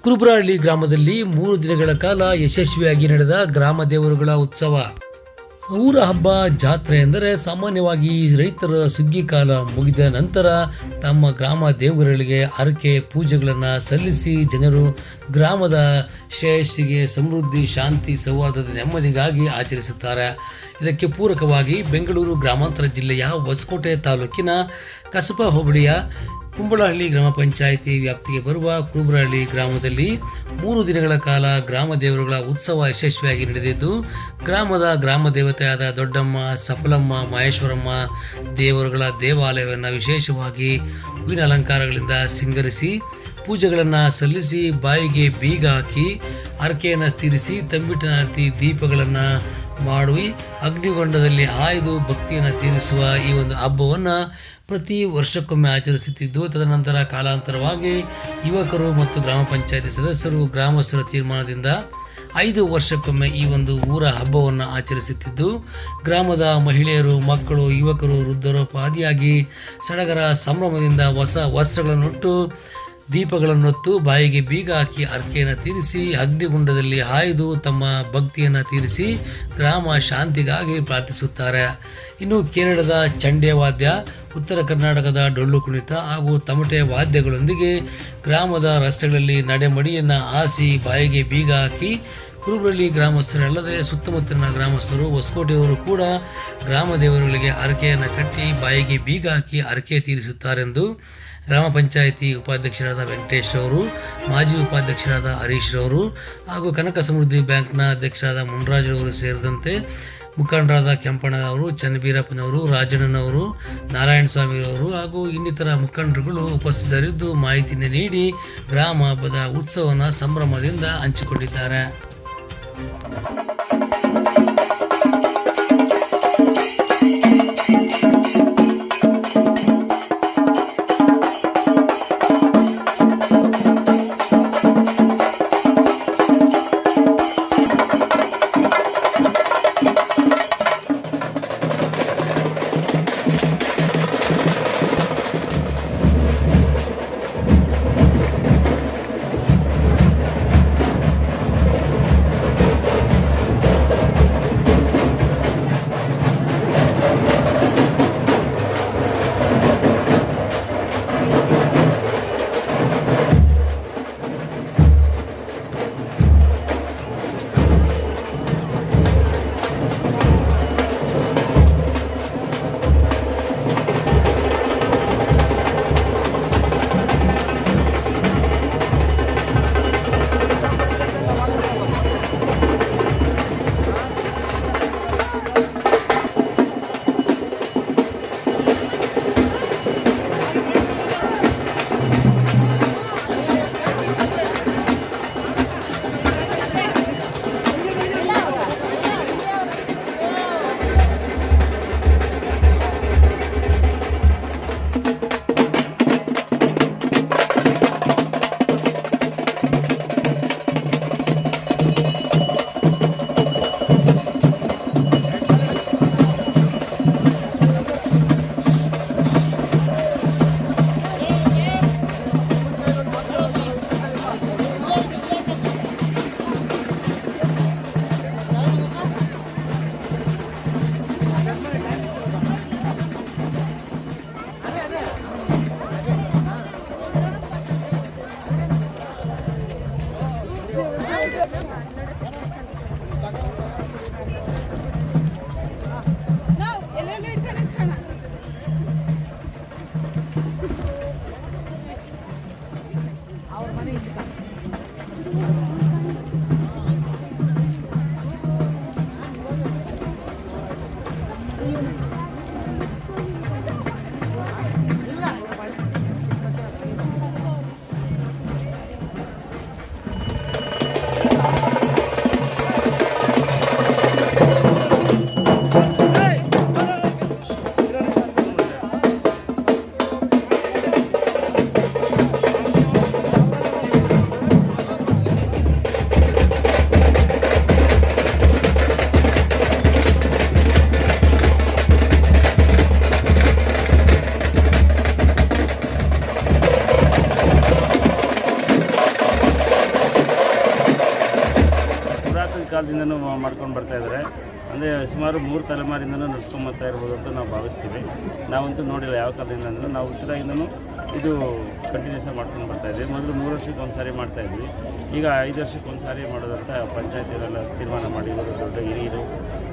ಕುರುಬರಹಳ್ಳಿ ಗ್ರಾಮದಲ್ಲಿ ಮೂರು ದಿನಗಳ ಕಾಲ ಯಶಸ್ವಿಯಾಗಿ ನಡೆದ ಗ್ರಾಮ ದೇವರುಗಳ ಉತ್ಸವ. ಊರ ಹಬ್ಬ, ಜಾತ್ರೆ ಎಂದರೆ ಸಾಮಾನ್ಯವಾಗಿ ರೈತರ ಸುಗ್ಗಿ ಕಾಲ ಮುಗಿದ ನಂತರ ತಮ್ಮ ಗ್ರಾಮ ದೇವರುಗಳಿಗೆ ಹರಕೆ ಪೂಜೆಗಳನ್ನು ಸಲ್ಲಿಸಿ ಜನರು ಗ್ರಾಮದ ಶ್ರೇಯಸ್ಸಿಗೆ ಸಮೃದ್ಧಿ, ಶಾಂತಿ, ಸೌಹಾರ್ದದ ನೆಮ್ಮದಿಗಾಗಿ ಆಚರಿಸುತ್ತಾರೆ. ಇದಕ್ಕೆ ಪೂರಕವಾಗಿ ಬೆಂಗಳೂರು ಗ್ರಾಮಾಂತರ ಜಿಲ್ಲೆಯ ಹೊಸಕೋಟೆ ತಾಲೂಕಿನ ಕಸಬಾ ಹೋಬಳಿಯ ಕುಂಬಳಹಳ್ಳಿ ಗ್ರಾಮ ಪಂಚಾಯಿತಿ ವ್ಯಾಪ್ತಿಗೆ ಬರುವ ಕುರುಬರಹಳ್ಳಿ ಗ್ರಾಮದಲ್ಲಿ ಮೂರು ದಿನಗಳ ಕಾಲ ಗ್ರಾಮ ದೇವರುಗಳ ಉತ್ಸವ ಯಶಸ್ವಿಯಾಗಿ ನಡೆದಿದ್ದು, ಗ್ರಾಮದ ಗ್ರಾಮ ದೇವತೆಯಾದ ದೊಡ್ಡಮ್ಮ, ಸಫಲಮ್ಮ, ಮಹೇಶ್ವರಮ್ಮ ದೇವರುಗಳ ದೇವಾಲಯವನ್ನು ವಿಶೇಷವಾಗಿ ಹೂವಿನ ಅಲಂಕಾರಗಳಿಂದ ಸಿಂಗರಿಸಿ, ಪೂಜೆಗಳನ್ನು ಸಲ್ಲಿಸಿ, ಬಾಯಿಗೆ ಬೀಗ ಹಾಕಿ, ಹರಕೆಯನ್ನು ಸ್ಥಿರಿಸಿ ತಂಬಿಟ್ಟಿನ ಆರತಿ ದೀಪಗಳನ್ನು ಮಾಡಿ ಅಗ್ನಿಗೊಂಡದಲ್ಲಿ ಆಯ್ದು ಭಕ್ತಿಯನ್ನು ತೀರಿಸುವ ಈ ಒಂದು ಹಬ್ಬವನ್ನು ಪ್ರತಿ ವರ್ಷಕ್ಕೊಮ್ಮೆ ಆಚರಿಸುತ್ತಿದ್ದು, ತದನಂತರ ಕಾಲಾಂತರವಾಗಿ ಯುವಕರು ಮತ್ತು ಗ್ರಾಮ ಪಂಚಾಯತಿ ಸದಸ್ಯರು ಗ್ರಾಮಸ್ಥರ ತೀರ್ಮಾನದಿಂದ ಐದು ವರ್ಷಕ್ಕೊಮ್ಮೆ ಈ ಒಂದು ಊರ ಹಬ್ಬವನ್ನು ಆಚರಿಸುತ್ತಿದ್ದು, ಗ್ರಾಮದ ಮಹಿಳೆಯರು, ಮಕ್ಕಳು, ಯುವಕರು ವೃದ್ಧರು ಪಾದಿಯಾಗಿ ಸಡಗರ ಸಂಭ್ರಮದಿಂದ ಹೊಸ ವಸ್ತ್ರಗಳನ್ನುಟ್ಟು ದೀಪಗಳನ್ನು ಹೊತ್ತು ಬಾಯಿಗೆ ಬೀಗ ಹಾಕಿ ಅರ್ಕೆಯನ್ನು ತೀರಿಸಿ, ಅಗ್ನಿಗುಂಡದಲ್ಲಿ ಹಾಯ್ದು ತಮ್ಮ ಭಕ್ತಿಯನ್ನು ತೀರಿಸಿ ಗ್ರಾಮ ಶಾಂತಿಗಾಗಿ ಪ್ರಾರ್ಥಿಸುತ್ತಾರೆ. ಇನ್ನು ಕೇರಳದ ಚಂಡೆ ವಾದ್ಯ ಉತ್ತರ ಕರ್ನಾಟಕದ ಡೊಳ್ಳು ಕುಣಿತ ಹಾಗೂ ತಮಟೆ ವಾದ್ಯಗಳೊಂದಿಗೆ ಗ್ರಾಮದ ರಸ್ತೆಗಳಲ್ಲಿ ನಡೆಮಡಿಯನ್ನು ಹಾಸಿ ಬಾಯಿಗೆ ಬೀಗ ಹಾಕಿ ಕುರುಬರಳ್ಳಿ ಗ್ರಾಮಸ್ಥರಲ್ಲದೆ ಸುತ್ತಮುತ್ತಲಿನ ಗ್ರಾಮಸ್ಥರು ಹೊಸಕೋಟೆಯವರು ಕೂಡ ಗ್ರಾಮ ದೇವರುಗಳಿಗೆ ಹರಕೆಯನ್ನು ಕಟ್ಟಿ ಬಾಯಿಗೆ ಬೀಗ ಹಾಕಿ ಹರಕೆ ತೀರಿಸುತ್ತಾರೆಂದು ಗ್ರಾಮ ಪಂಚಾಯಿತಿ ಉಪಾಧ್ಯಕ್ಷರಾದ ವೆಂಕಟೇಶ್ ಅವರು, ಮಾಜಿ ಉಪಾಧ್ಯಕ್ಷರಾದ ಹರೀಶ್ ರವರು ಹಾಗೂ ಕನಕ ಸಮೃದ್ಧಿ ಬ್ಯಾಂಕ್ನ ಅಧ್ಯಕ್ಷರಾದ ಮುನ್ರಾಜ್ ಅವರು ಸೇರಿದಂತೆ ಮುಖಂಡರಾದ ಕೆಂಪಣ್ಣನವರು, ಚನ್ನಬೀರಪ್ಪನವರು, ರಾಜಣ್ಣನವರು ನಾರಾಯಣ ಸ್ವಾಮಿರವರು ಹಾಗೂ ಇನ್ನಿತರ ಮುಖಂಡರುಗಳು ಉಪಸ್ಥಿತರಿದ್ದು ಮಾಹಿತಿಯನ್ನು ನೀಡಿ ಗ್ರಾಮ ಹಬ್ಬದ ಉತ್ಸವನ ಸಂಭ್ರಮದಿಂದ ಹಂಚಿಕೊಂಡಿದ್ದಾರೆ. ಮಾಡ್ಕೊಂಡು ಬರ್ತಾ ಇದ್ದಾರೆ. ಅಂದರೆ ಸುಮಾರು ಮೂರು ತಲೆಮಾರಿಂದನೂ ನಡೆಸ್ಕೊಂಬರ್ತಾ ಇರ್ಬೋದು ಅಂತ ನಾವು ಭಾವಿಸ್ತೀವಿ. ನಾವಂತೂ ನೋಡಿಲ್ಲ ಯಾವ ಕಾಲದಿಂದ ಅಂದರೆ ನಾವು ಉತ್ತರಾಗಿಂದನೂ ಇದು ಕಂಟಿನ್ಯೂಸ್ ಆಗಿ ಮಾಡ್ಕೊಂಡು ಬರ್ತಾ ಇದ್ವಿ. ಮೊದಲು ಮೂರು ವರ್ಷಕ್ಕೆ ಒಂದು ಸಾರಿ ಮಾಡ್ತಾ ಇದ್ವಿ. ಈಗ ಐದು ವರ್ಷಕ್ಕೆ ಒಂದು ಸಾರಿ ಮಾಡೋದಂತ ಪಂಚಾಯತಿಯವರೆಲ್ಲ ತೀರ್ಮಾನ ಮಾಡಿ ಇವರು ದೊಡ್ಡ ಹಿರಿಯರು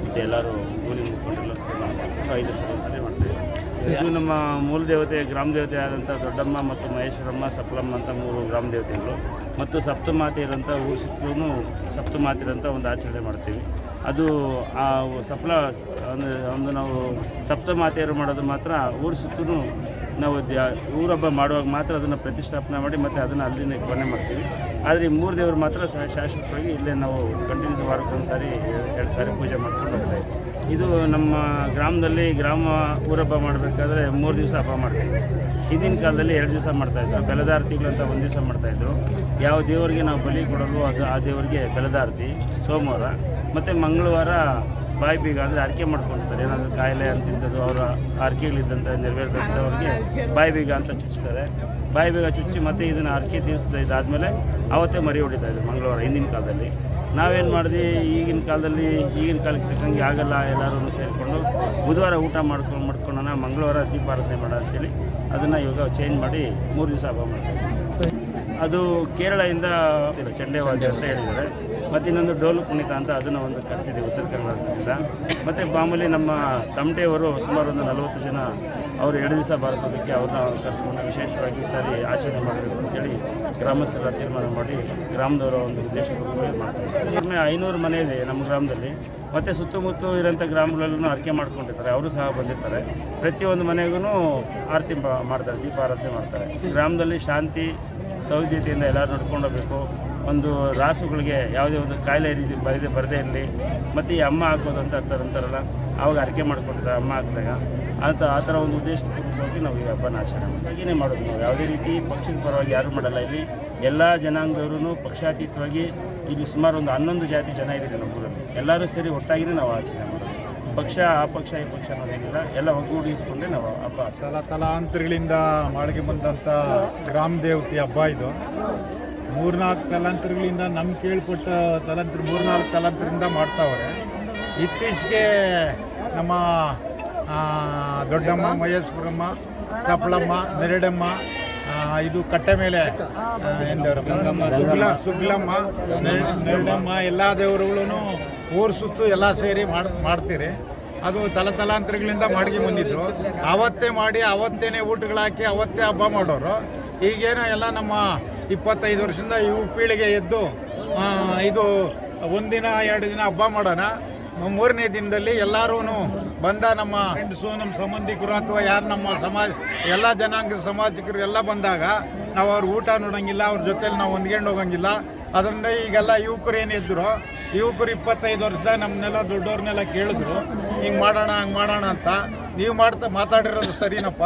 ಮತ್ತು ಎಲ್ಲರೂ ಕೂಲಿ ಮುಖಂಡರೆಲ್ಲ ತೀರ್ಮಾನ ಮಾಡಿಕೊಂಡು ಐದು ವರ್ಷಕ್ಕೆ ಒಂದು ಸಾರಿ ಮಾಡ್ತಾ ಇದ್ವಿ. ಇದು ನಮ್ಮ ಮೂಲ ದೇವತೆ ಗ್ರಾಮ ದೇವತೆ ಆದಂಥ ದೊಡ್ಡಮ್ಮ ಮತ್ತು ಮಹೇಶ್ವರಮ್ಮ ಸಪ್ಲಮ್ಮ ಅಂತ ಮೂರು ಗ್ರಾಮ ದೇವತೆಗಳು. ಮತ್ತು ಸಪ್ತಮಾತೆ ಇರೋಂಥ ಊರು ಸುತ್ತಲೂ ಸಪ್ತಮಾತೆ ಇರೋಂಥ ಒಂದು ಆಚರಣೆ ಮಾಡ್ತೀವಿ. ಅದು ಆ ಸಫಲ ಒಂದು ಒಂದು ನಾವು ಸಪ್ತಮಾತೆಯರು ಮಾಡೋದು ಮಾತ್ರ, ಊರು ಸುತ್ತೂ ನಾವು ದ್ಯಾ- ಊರ ಹಬ್ಬ ಮಾಡುವಾಗ ಮಾತ್ರ ಅದನ್ನು ಪ್ರತಿಷ್ಠಾಪನೆ ಮಾಡಿ ಮತ್ತು ಅದನ್ನು ಅಲ್ಲಿನ ಕೊನೆ ಮಾಡ್ತೀವಿ. ಆದರೆ ಈ ಮೂರು ದೇವರು ಮಾತ್ರ ಶಾಶ್ವತವಾಗಿ ಇಲ್ಲೇ ನಾವು ಕಂಟಿನ್ಯೂಸ್ ವಾರಕ್ಕೊಂದು ಸಾರಿ ಎರಡು ಸಾರಿ ಪೂಜೆ ಮಾಡ್ಕೊಂಡು ಹೋಗ್ತಾ ಇದು ನಮ್ಮ ಗ್ರಾಮದಲ್ಲಿ ಗ್ರಾಮ ಊರಬ್ಬ ಮಾಡಬೇಕಾದ್ರೆ ಮೂರು ದಿವಸ ಹಬ್ಬ ಮಾಡ್ತೀವಿ. ಹಿಂದಿನ ಕಾಲದಲ್ಲಿ ಎರಡು ದಿವಸ ಮಾಡ್ತಾಯಿದ್ರು ಬೆಲದಾರ್ತಿಗಳು ಅಂತ ಒಂದು ದಿವಸ ಮಾಡ್ತಾಯಿದ್ರು ಯಾವ ದೇವರಿಗೆ ನಾವು ಬಲಿ ಕೊಡಲು ಅದು ಆ ದೇವರಿಗೆ ಬೆಲದಾರ್ತಿ, ಸೋಮವಾರ. ಮತ್ತು ಮಂಗಳವಾರ ಬಾಯಿ ಬೀಗ ಅಂದರೆ ಆರಕೆ ಮಾಡ್ಕೊಂಡಿರ್ತಾರೆ ಏನಾದರೂ ಕಾಯಿಲೆ ಅಂತಿಂಥದ್ದು ಅವರ ಅರ್ಕೆಗಳಿದ್ದಂಥ ನೆರವೇರಿದಂಥವ್ರಿಗೆ ಬಾಯಿ ಬೀಗ ಅಂತ ಚುಚ್ತಾರೆ. ಬಾಯಿ ಬೀಗ ಚುಚ್ಚಿ ಮತ್ತೆ ಇದನ್ನು ಅರ್ಕೆ ದಿವಸದ ಇದಾದಮೇಲೆ ಅವತ್ತೇ ಮರಿ ಹೊಡಿತಾ ಇದ್ರು ಮಂಗಳವಾರ ಹಿಂದಿನ ಕಾಲದಲ್ಲಿ. ನಾವೇನು ಮಾಡಿದ್ವಿ? ಈಗಿನ ಕಾಲದಲ್ಲಿ ಈಗಿನ ಕಾಲಕ್ಕೆ ತಕ್ಕಂಗೆ ಆಗಲ್ಲ ಎಲ್ಲರೂ ಸೇರಿಕೊಂಡು ಬುಧವಾರ ಊಟ ಮಾಡ್ಕೊಂಡು ಮಾಡ್ಕೊಳ್ಳೋಣ ಮಂಗಳವಾರ ದೀಪಾರಾಧನೆ ಮಾಡೋ ಅಂತೇಳಿ ಅದನ್ನು ಇವಾಗ ಚೇಂಜ್ ಮಾಡಿ ಮೂರು ದಿವಸ ಹಬ್ಬ ಮಾಡ್ತೀವಿ. ಅದು ಕೇರಳದಿಂದ ಚಂಡೇವಾದ್ಯ ಅಂತ ಹೇಳಿದ್ದಾರೆ. ಮತ್ತು ಇನ್ನೊಂದು ಡೋಲು ಕುಣಿತ ಅಂತ ಅದನ್ನು ಒಂದು ಕರೆಸಿದೆ ಉತ್ತರ ಕರ್ನಾಟಕದಿಂದ. ಮತ್ತು ಮಾಮೂಲಿ ನಮ್ಮ ತಮಟೆಯವರು ಸುಮಾರು ಒಂದು ನಲವತ್ತು ಜನ ಅವರು ಎರಡು ದಿವಸ ಬಾರಿಸೋದಕ್ಕೆ ಅವ್ರನ್ನ ಕರೆಸ್ಕೊಂಡು ವಿಶೇಷವಾಗಿ ಸಾರಿ ಆಚರಣೆ ಮಾಡಬೇಕು ಅಂತೇಳಿ ಗ್ರಾಮಸ್ಥರ ತೀರ್ಮಾನ ಮಾಡಿ ಗ್ರಾಮದವರ ಒಂದು ಉದ್ದೇಶಪೂರ್ವಕವಾಗಿ ಮಾಡ್ತಾರೆ ಕಡಿಮೆ ಐನೂರು ಮನೆ ಇದೆ ನಮ್ಮ ಗ್ರಾಮದಲ್ಲಿ. ಮತ್ತು ಸುತ್ತಮುತ್ತ ಇರೋಂಥ ಗ್ರಾಮಗಳಲ್ಲೂ ಅರ್ಕೆ ಮಾಡ್ಕೊಂಡಿರ್ತಾರೆ. ಅವರು ಸಹ ಬಂದಿರ್ತಾರೆ. ಪ್ರತಿಯೊಂದು ಮನೆಗೂ ಆರತಿ ಮಾಡ್ತಾರೆ, ದೀಪಾರಾಧನೆ ಮಾಡ್ತಾರೆ. ಗ್ರಾಮದಲ್ಲಿ ಶಾಂತಿ ಸೌದ್ಯತೆಯಿಂದ ಎಲ್ಲರೂ ನಡ್ಕೊಂಡು ಹೋಗ್ಬೇಕು. ಒಂದು ರಾಸುಗಳಿಗೆ ಯಾವುದೇ ಒಂದು ಕಾಯಿಲೆ ರೀತಿ ಬರದೆ ಬರದೇ ಇರಲಿ, ಮತ್ತು ಈ ಅಮ್ಮ ಹಾಕೋದು ಅಂತ ಅಂತಾರೆ ಅಂತಾರಲ್ಲ ಆವಾಗ ಅರಿಕೆ ಮಾಡ್ಕೊಂಡಿರ್ತಾರೆ ಅಮ್ಮ ಹಾಕಿದಾಗ. ಅಂತ ಆ ಥರ ಒಂದು ಉದ್ದೇಶಪೂರ್ವಕವಾಗಿ ನಾವು ಈ ಹಬ್ಬನ ಆಚರಣೆ ಮಾಡ್ತೀವಿ. ಮಾಡೋದು ನಾವು. ಯಾವುದೇ ರೀತಿ ಪಕ್ಷದ ಪರವಾಗಿ ಯಾರೂ ಮಾಡಲ್ಲ. ಇಲ್ಲಿ ಎಲ್ಲ ಜನಾಂಗದವರು ಪಕ್ಷಾತೀತವಾಗಿ ಇಲ್ಲಿ ಸುಮಾರು ಒಂದು ಹನ್ನೊಂದು ಜಾತಿ ಜನ ಇದ್ದೀವಿ ನಮ್ಮೂರಲ್ಲಿ ಎಲ್ಲರೂ ಸೇರಿ ಒಟ್ಟಾಗಿಯೇ ನಾವು ಆಚರಣೆ ಮಾಡೋದು. ಪಕ್ಷ, ಆ ಪಕ್ಷ, ಈ ಪಕ್ಷ ಅನ್ನೋದೇನಿಲ್ಲ. ಎಲ್ಲ ಒಗ್ಗೂಡಿಸ್ಕೊಂಡೇ ನಾವು ಹಬ್ಬ ತಲಾ ತಲ ತಲಾಂತರಗಳಿಂದ ಮಾಡಿಗೆ ಬಂದಂಥ ಗ್ರಾಮ ದೇವತೆ ಹಬ್ಬ ಇದು. ಮೂರ್ನಾಲ್ಕು ತಲಾಂತರಗಳಿಂದ ನಮ್ಗೆ ಕೇಳ್ಪಟ್ಟ ತಲಾಂತರ ಮೂರ್ನಾಲ್ಕು ತಲಾಂತರದಿಂದ ಮಾಡ್ತಾವ್ರೆ. ಇತ್ತೀಚೆಗೆ ನಮ್ಮ ದೊಡ್ಡಮ್ಮ, ಮಹೇಶ್ವರಮ್ಮ ಸಪ್ಳಮ್ಮ ನೆರಡಮ್ಮ ಇದು ಕಟ್ಟೆ ಮೇಲೆ ಸುಗ್ಲ, ಸುಗ್ಲಮ್ಮ, ನೆರ- ನೆರಡಮ್ಮ, ಎಲ್ಲ ದೇವರುಗಳೂ ಊರು ಸುತ್ತು ಎಲ್ಲ ಸೇರಿ ಮಾಡ್ ಮಾಡ್ತೀರಿ. ಅದು ತಲತಲಾಂತರಗಳಿಂದ ಮಾಡ್ಕೊಂಡು ಬಂದಿದ್ರು ಅವತ್ತೇ ಮಾಡಿ, ಅವತ್ತೇನೆ ಊಟಗಳಾಕಿ ಅವತ್ತೇ ಹಬ್ಬ ಮಾಡೋರು. ಈಗೇನೋ ಎಲ್ಲ ನಮ್ಮ ಇಪ್ಪತ್ತೈದು ವರ್ಷದಿಂದ ಇವು ಪೀಳಿಗೆ ಎದ್ದು ಇದು ಒಂದಿನ, ಎರಡು ದಿನ ಹಬ್ಬ ಮಾಡೋಣ. ಮೂರನೇ ದಿನದಲ್ಲಿ ಎಲ್ಲರೂ ಬಂದ ನಮ್ಮ ಫ್ರೆಂಡ್ಸು ನಮ್ಮ ಸಂಬಂಧಿಕರು ಅಥವಾ ಯಾರು ನಮ್ಮ ಸಮಾಜ, ಎಲ್ಲ ಜನಾಂಗದ ಸಮಾಜಿಕರು ಎಲ್ಲ ಬಂದಾಗ ನಾವು ಅವ್ರ ಊಟ ನೋಡೋಂಗಿಲ್ಲ, ಅವ್ರ ಜೊತೆಲಿ ನಾವು ಹೊಂದ್ಕೊಂಡು ಹೋಗಂಗಿಲ್ಲ. ಅದರಿಂದ ಈಗೆಲ್ಲ ಯುವಕರು ಏನಿದ್ರು ಯುವಕರು ಇಪ್ಪತ್ತೈದು ವರ್ಷದ ನಮ್ಮನ್ನೆಲ್ಲ ದೊಡ್ಡವ್ರನ್ನೆಲ್ಲ ಕೇಳಿದ್ರು, ಹಿಂಗೆ ಮಾಡೋಣ, ಹಂಗೆ ಮಾಡೋಣ ಅಂತ. ನೀವು ಮಾಡ್ತಾ, ಮಾತಾಡಿರೋದು ಸರಿನಪ್ಪ.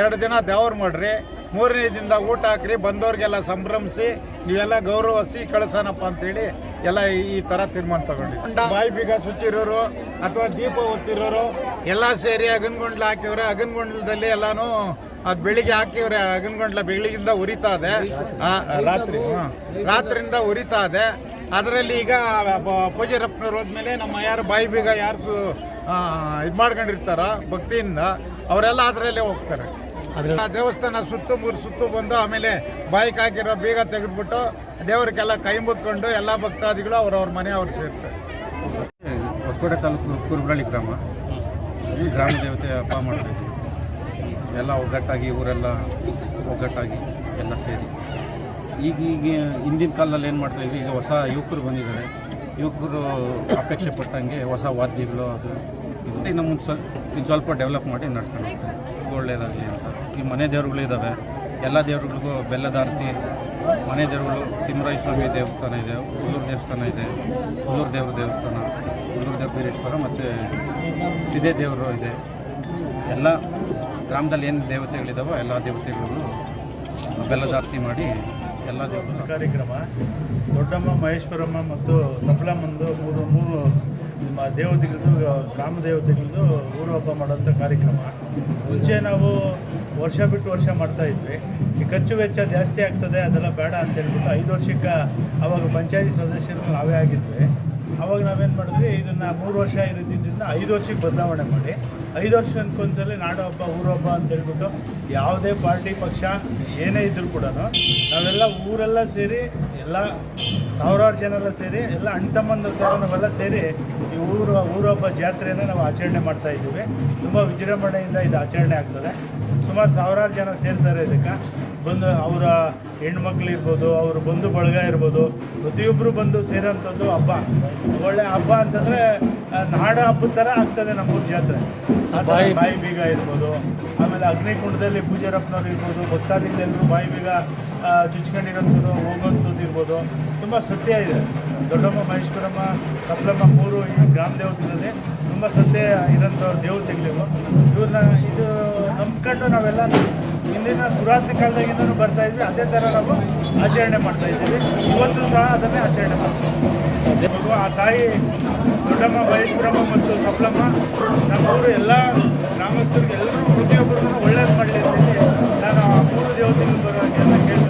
ಎರಡು ದಿನ ದೇವ್ರು ಮಾಡ್ರಿ. ಮೂರನೇ ದಿನದ ಊಟ ಹಾಕ್ರಿ ಬಂದವ್ರಿಗೆಲ್ಲ ಸಂಭ್ರಮಿಸಿ ನೀವೆಲ್ಲ ಗೌರವಿಸಿ ಕಳಿಸೋಣಪ್ಪ ಅಂತೇಳಿ ಎಲ್ಲ ಈ- ಥರ ತೀರ್ಮಾನ ತಗೊಂಡಿದ್ವಿ. ಬಾಯಿ ಬೀಗ ಸುತ್ತಿರೋರು ಅಥವಾ ದೀಪ ಹೊತ್ತಿರೋರು ಎಲ್ಲ ಸೇರಿ ಅಗನ್ಗೊಂಡ್ಲ ಹಾಕಿವ್ರೆ ಅಗನ್ಗೊಂಡ್ಲದಲ್ಲಿ ಎಲ್ಲಾನು ಅದು ಬೆಳಿಗ್ಗೆ ಹಾಕಿವ್ರೆ ಅಗನ್ಗೊಂಡ್ಲ ಬೆಳಿಗ್ಗಿಂದ ಉರಿತಾ ಇದೆ. ರಾತ್ರಿ. ರಾತ್ರಿಯಿಂದ ಉರಿತಾ ಇದೆ. ಅದರಲ್ಲಿ ಈಗ ಬ- ಪೂಜೆ ರಪ್ನವ್ರು ಹೋದ್ಮೇಲೆ ನಮ್ಮ ಯಾರು ಬಾಯಿ ಬೀಗ ಯಾರು ಇದು ಮಾಡ್ಕೊಂಡಿರ್ತಾರ ಭಕ್ತಿಯಿಂದ ಅವರೆಲ್ಲ ಅದರಲ್ಲೇ ಹೋಗ್ತಾರೆ. ಆ ದೇವಸ್ಥಾನ ಸುತ್ತು ಮೂರು ಸುತ್ತು ಬಂದು ಆಮೇಲೆ ಬೈಕ್ ಹಾಕಿರೋ ಬೀಗ ತೆಗೆದ್ಬಿಟ್ಟು ದೇವರಿಗೆಲ್ಲ ಕೈ ಮುಕ್ಕೊಂಡು ಎಲ್ಲ ಭಕ್ತಾದಿಗಳು ಅವ್ರವ್ರ ಮನೆ ಅವ್ರು ಸೇರ್ತಾರೆ. ಹೊಸಕೋಟೆ ತಾಲೂಕು ಕುರುಬಳ್ಳಿ ಗ್ರಾಮ. ಈ ಗ್ರಾಮ ದೇವತೆ ಹಬ್ಬ ಮಾಡ್ತಾಯಿದ್ವಿ ಎಲ್ಲ ಒಗ್ಗಟ್ಟಾಗಿ ಊರೆಲ್ಲ ಒಗ್ಗಟ್ಟಾಗಿ ಎಲ್ಲ ಸೇರಿ. ಈಗ ಈಗ ಹಿಂದಿನ ಕಾಲದಲ್ಲಿ ಏನು ಮಾಡ್ತಾಯಿದ್ವಿ ಈಗ ಹೊಸ ಯುವಕರು ಬಂದಿದ್ದಾರೆ. ಯುವಕರು ಅಪೇಕ್ಷೆ ಪಟ್ಟಂಗೆ ಹೊಸ ವಾದ್ಯಗಳು ಅದು ಇನ್ನು ಮುಂದೆ ಸ್ವಲ್ಪ ಇನ್ನು ಸ್ವಲ್ಪ ಡೆವಲಪ್ ಮಾಡಿ ನಡ್ಸ್ಕೊಂಡು ಹೋಗ್ತಾರೆ. ಒಳ್ಳೆಯದಾಗಲಿ ಈ ಮನೆ ದೇವರುಗಳಿದ್ದಾವೆ ಎಲ್ಲ ದೇವರುಗಳಿಗೂ ಬೆಲ್ಲದ ಆರತಿ, ಮನೆ ದೇವರುಗಳು ತಿಮ್ಮರಾಯ ಸ್ವಾಮಿ ದೇವಸ್ಥಾನ ಇದೆ, ಹುಲ್ಲೂರು ದೇವಸ್ಥಾನ ಇದೆ, ಹುಲ್ಲೂರು ದೇವ್ರ ದೇವಸ್ಥಾನ, ಹುಲ್ಲೂರು ದೇವ ಬೀರೇಶ್ವರ ಮತ್ತು ಸಿದೇ ದೇವರು ಇದೆ. ಎಲ್ಲ ಗ್ರಾಮದಲ್ಲಿ ಏನು ದೇವತೆಗಳಿದ್ದಾವೋ ಎಲ್ಲ ದೇವತೆಗಳಿಗೂ ಬೆಲ್ಲದ ಆರತಿ ಮಾಡಿ ಎಲ್ಲ ದೇವರು ಕಾರ್ಯಕ್ರಮ. ದೊಡ್ಡಮ್ಮ, ಮಹೇಶ್ವರಮ್ಮ ಮತ್ತು ಸಫಲಮ್ಮಂದು ಮೂರು ಮೂರು ದೇವತೆಗಳದ್ದು, ಗ್ರಾಮ ದೇವತೆಗಳದ್ದು ಊರು ಹಬ್ಬ ಮಾಡೋಂಥ ಕಾರ್ಯಕ್ರಮ. ಮುಂಚೆ ನಾವು ವರ್ಷ ಬಿಟ್ಟು ವರ್ಷ ಮಾಡ್ತಾ ಇದ್ವಿ. ಈ ಖರ್ಚು ವೆಚ್ಚ ಜಾಸ್ತಿ ಆಗ್ತದೆ, ಅದೆಲ್ಲ ಬೇಡ ಅಂತ ಹೇಳ್ಬಿಟ್ಟು ಐದು ವರ್ಷಕ್ಕೆ ಅವಾಗ ಪಂಚಾಯತಿ ಸದಸ್ಯರು ನಾವೇ ಆಗಿದ್ವಿ. ಅವಾಗ ನಾವೇನು ಮಾಡಿದ್ವಿ, ಇದನ್ನು ಮೂರು ವರ್ಷ ಇರಿದ್ದಿಂದ ಐದು ವರ್ಷಕ್ಕೆ ಬದಲಾವಣೆ ಮಾಡಿ. ಐದು ವರ್ಷ ಅನ್ಕೊಂತಲ್ಲಿ ನಾಡು ಹಬ್ಬ, ಊರು ಹಬ್ಬ ಅಂತ ಹೇಳ್ಬಿಟ್ಟು ಯಾವುದೇ ಪಾರ್ಟಿ, ಪಕ್ಷ, ಏನೇ ಇದ್ದರೂ ಕೂಡ ನಾವೆಲ್ಲ ಊರೆಲ್ಲ ಸೇರಿ, ಎಲ್ಲ ಸಾವಿರಾರು ಜನ ಎಲ್ಲ ಸೇರಿ, ಎಲ್ಲ ಅಣ್ಣ ತಮ್ಮಂದ್ರ ನಾವೆಲ್ಲ ಸೇರಿ ಊರು ಊರ ಹಬ್ಬ ಜಾತ್ರೆನ ನಾವು ಆಚರಣೆ ಮಾಡ್ತಾ ಇದ್ದೀವಿ. ತುಂಬ ವಿಜೃಂಭಣೆಯಿಂದ ಇದು ಆಚರಣೆ ಆಗ್ತದೆ. ಸುಮಾರು ಸಾವಿರಾರು ಜನ ಸೇರ್ತಾರೆ ಇದಕ್ಕೆ. ಬಂದು ಅವರ ಹೆಣ್ಮಕ್ಳು ಇರ್ಬೋದು ಅವ್ರ ಬಂಧು ಬಳಗ ಇರ್ಬೋದು ಪ್ರತಿಯೊಬ್ಬರು ಬಂದು ಸೇರೋಂಥದ್ದು ಹಬ್ಬ. ಒಳ್ಳೆ ಹಬ್ಬ ಅಂತಂದರೆ ನಾಡ ಹಬ್ಬದ ಥರ ಆಗ್ತದೆ ನಮ್ಮೂರ ಜಾತ್ರೆ. ಬಾಯಿ ಬೀಗ ಇರ್ಬೋದು. ಆಮೇಲೆ ಅಗ್ನಿಕುಂಡದಲ್ಲಿ ಪೂಜಾರಪ್ಪನವ್ರು ಇರ್ಬೋದು ಭಕ್ತಾದಿಗಳೆಲ್ಲರೂ ಬಾಯಿ ಬೀಗ ಚುಚ್ಕೊಂಡಿರೋಂಥದ್ದು ಹೋಗೋಂಥದ್ದು ಇರ್ಬೋದು. ತುಂಬ ಸತ್ಯ ಇದೆ. ದೊಡ್ಡಮ್ಮ ಮಹೇಶ್ವರಮ್ಮ, ಕಪ್ಲಮ್ಮ ಮೂರು ಈ ಗ್ರಾಮ ದೇವತೆಗಳಲ್ಲಿ ತುಂಬ ಸದ್ಯ ಇರೋಂಥ ದೇವತೆಗಳಿವು ಇವ್ರನ್ನ ಇದು ನಂಬ್ಕೊಂಡು ನಾವೆಲ್ಲ ಹಿಂದಿನ ಪುರಾತನ ಕಾಲದಾಗಿಂದೂ ಬರ್ತಾ ಇದ್ವಿ. ಅದೇ ಥರ ನಾವು ಆಚರಣೆ ಮಾಡ್ತಾ ಇದ್ದೀವಿ. ಇವತ್ತು ಸಹ ಅದನ್ನೇ ಆಚರಣೆ ಮಾಡ್ತೀವಿ. ಆ ತಾಯಿ, ದೊಡ್ಡಮ್ಮ, ಮಹೇಶ್ವರಮ್ಮ ಮತ್ತು ಕಪ್ಲಮ್ಮ ನಮ್ಮೂರು ಎಲ್ಲ ಗ್ರಾಮಸ್ಥರಿಗೆ ಎಲ್ಲರೂ ಪ್ರತಿಯೊಬ್ಬರಿಗೂ ಒಳ್ಳೇದು ಮಾಡಲಿ ಅಂತೇಳಿ ನಾನು ಆ ಮೂರು ದೇವತೆಗಳು ಬರೋ ಹಾಗೆಲ್ಲ ಕೇಳ್ತೀನಿ